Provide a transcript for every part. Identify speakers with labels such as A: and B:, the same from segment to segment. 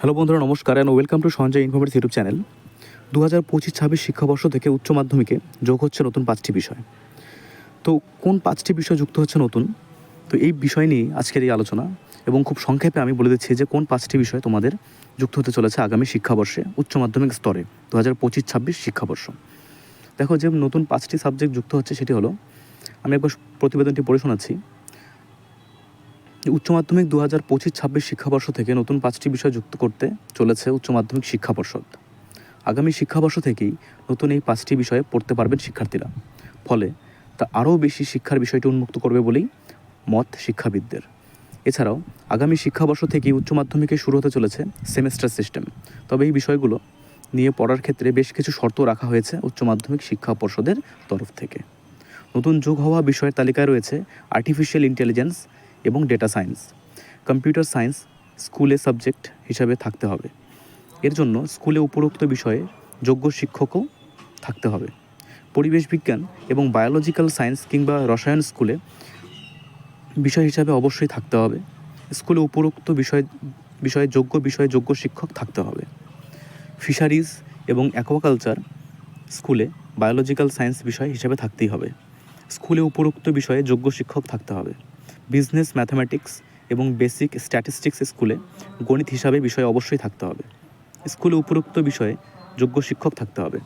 A: Hello বন্ধুরা, নমস্কার and welcome to Sanjay informative YouTube channel. দু হাজার পঁচিশ, ছাব্বিশ শিক্ষাবর্ষ থেকে উচ্চ মাধ্যমিকে যোগ হচ্ছে নতুন পাঁচটি বিষয়। তো কোন পাঁচটি বিষয় যুক্ত হচ্ছে নতুন? তো এই বিষয় নিয়ে আজকের এই আলোচনা এবং খুব সংক্ষেপে আমি বলে দিচ্ছি যে কোন পাঁচটি বিষয় তোমাদের যুক্ত হতে চলেছে আগামী শিক্ষাবর্ষে উচ্চ মাধ্যমিক স্তরে দু হাজার পঁচিশ, ছাব্বিশ শিক্ষাবর্ষ। দেখো যে নতুন পাঁচটি সাবজেক্ট যুক্ত হচ্ছে সেটি হলো, আমি একবার প্রতিবেদনটি পড়ে শোনাচ্ছি। উচ্চ মাধ্যমিক দু হাজার পঁচিশ, ছাব্বিশ শিক্ষাবর্ষ থেকে নতুন পাঁচটি বিষয় যুক্ত করতে চলেছে উচ্চ মাধ্যমিক শিক্ষা পর্ষদ। আগামী শিক্ষাবর্ষ থেকেই নতুন এই পাঁচটি বিষয়ে পড়তে পারবেন শিক্ষার্থীরা। ফলে তা আরও বেশি শিক্ষার বিষয়টি উন্মুক্ত করবে বলেই মত শিক্ষাবিদদের। এছাড়াও আগামী শিক্ষাবর্ষ থেকেই উচ্চ মাধ্যমিকে শুরু হতে চলেছে সেমেস্টার সিস্টেম। তবে এই বিষয়গুলো নিয়ে পড়ার ক্ষেত্রে বেশ কিছু শর্ত রাখা হয়েছে উচ্চ মাধ্যমিক শিক্ষা পর্ষদের তরফ থেকে। নতুন যোগ হওয়া বিষয়ের তালিকায় রয়েছে আর্টিফিশিয়াল ইন্টেলিজেন্স এবং ডেটা সায়েন্স কম্পিউটার সায়েন্স স্কুলে সাবজেক্ট হিসাবে থাকতে হবে। এর জন্য স্কুলে উপরোক্ত বিষয়ে যোগ্য শিক্ষকও থাকতে হবে। পরিবেশ বিজ্ঞান এবং বায়োলজিক্যাল সায়েন্স কিংবা রসায়ন স্কুলে বিষয় হিসাবে অবশ্যই থাকতে হবে। স্কুলে উপরোক্ত বিষয়, বিষয়ে যোগ্য বিষয়ে যোগ্য শিক্ষক থাকতে হবে। ফিশারিজ এবং অ্যাকোয়াকালচার স্কুলে বায়োলজিক্যাল সায়েন্স বিষয় হিসাবে থাকতেই হবে। স্কুলে উপরোক্ত বিষয়ে যোগ্য শিক্ষক থাকতে হবে। বিজনেস, ম্যাথামেটিক্স এবং বেসিক স্ট্যাটিস্টিক্স স্কুলে গণিত হিসাবে বিষয় অবশ্যই থাকতে হবে। স্কুলে উপরোক্ত বিষয়ে যোগ্য শিক্ষক থাকতে হবে।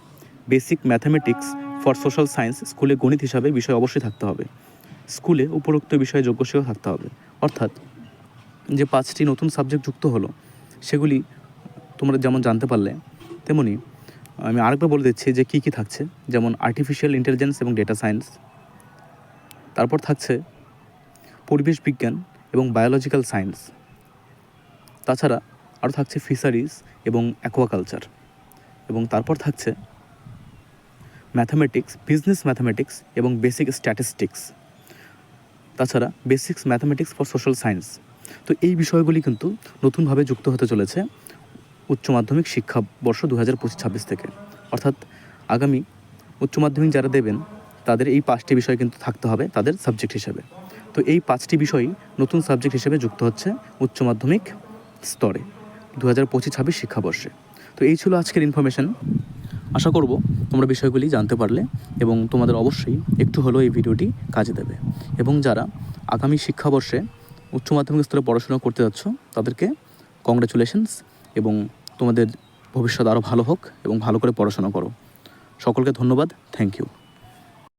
A: Basic mathematics for social science স্কুলে গণিত হিসাবে বিষয় অবশ্যই থাকতে হবে। স্কুলে উপরোক্ত বিষয়ে যোগ্য শিক্ষক থাকতে হবে। অর্থাৎ যে পাঁচটি নতুন সাবজেক্ট যুক্ত হলো, সেগুলি তোমরা যেমন জানতে পারলে, তেমনি আমি আরেকবার বলে দিচ্ছি যে কী কী থাকছে। যেমন আর্টিফিশিয়াল ইন্টেলিজেন্স এবং ডেটা সায়েন্স তারপর থাকছে পরিবেশ বিজ্ঞান এবং বায়োলজিক্যাল সায়েন্স তাছাড়া আরও থাকছে ফিশারিজ এবং অ্যাকোয়াকালচার এবং তারপর থাকছে ম্যাথামেটিক্স বিজনেস ম্যাথামেটিক্স এবং বেসিক স্ট্যাটিস্টিক্স তাছাড়া basics mathematics for social science তো এই বিষয়গুলি কিন্তু নতুনভাবে যুক্ত হতে চলেছে উচ্চ মাধ্যমিক শিক্ষাবর্ষ দু হাজার পঁচিশ ছাব্বিশ থেকে। অর্থাৎ আগামী উচ্চ মাধ্যমিক যারা দেবেন, তাদের এই পাঁচটি বিষয় কিন্তু থাকতে হবে তাদের সাবজেক্ট হিসেবে। তো এই পাঁচটি বিষয়ই নতুন সাবজেক্ট হিসেবে যুক্ত হচ্ছে উচ্চ মাধ্যমিক স্তরে দু হাজার পঁচিশ ছাব্বিশ শিক্ষাবর্ষে। তো এই ছিল আজকের ইনফরমেশন আশা করব তোমরা বিষয়গুলি জানতে পারলে এবং তোমাদের অবশ্যই একটু হলেও এই ভিডিওটি কাজে দেবে। এবং যারা আগামী শিক্ষাবর্ষে উচ্চ মাধ্যমিক স্তরে পড়াশোনা করতে যাচ্ছ, তাদেরকে কংগ্রাচুলেশনস এবং তোমাদের ভবিষ্যৎ আরও ভালো হোক এবং ভালো করে পড়াশোনা করো। সকলকে ধন্যবাদ। Thank you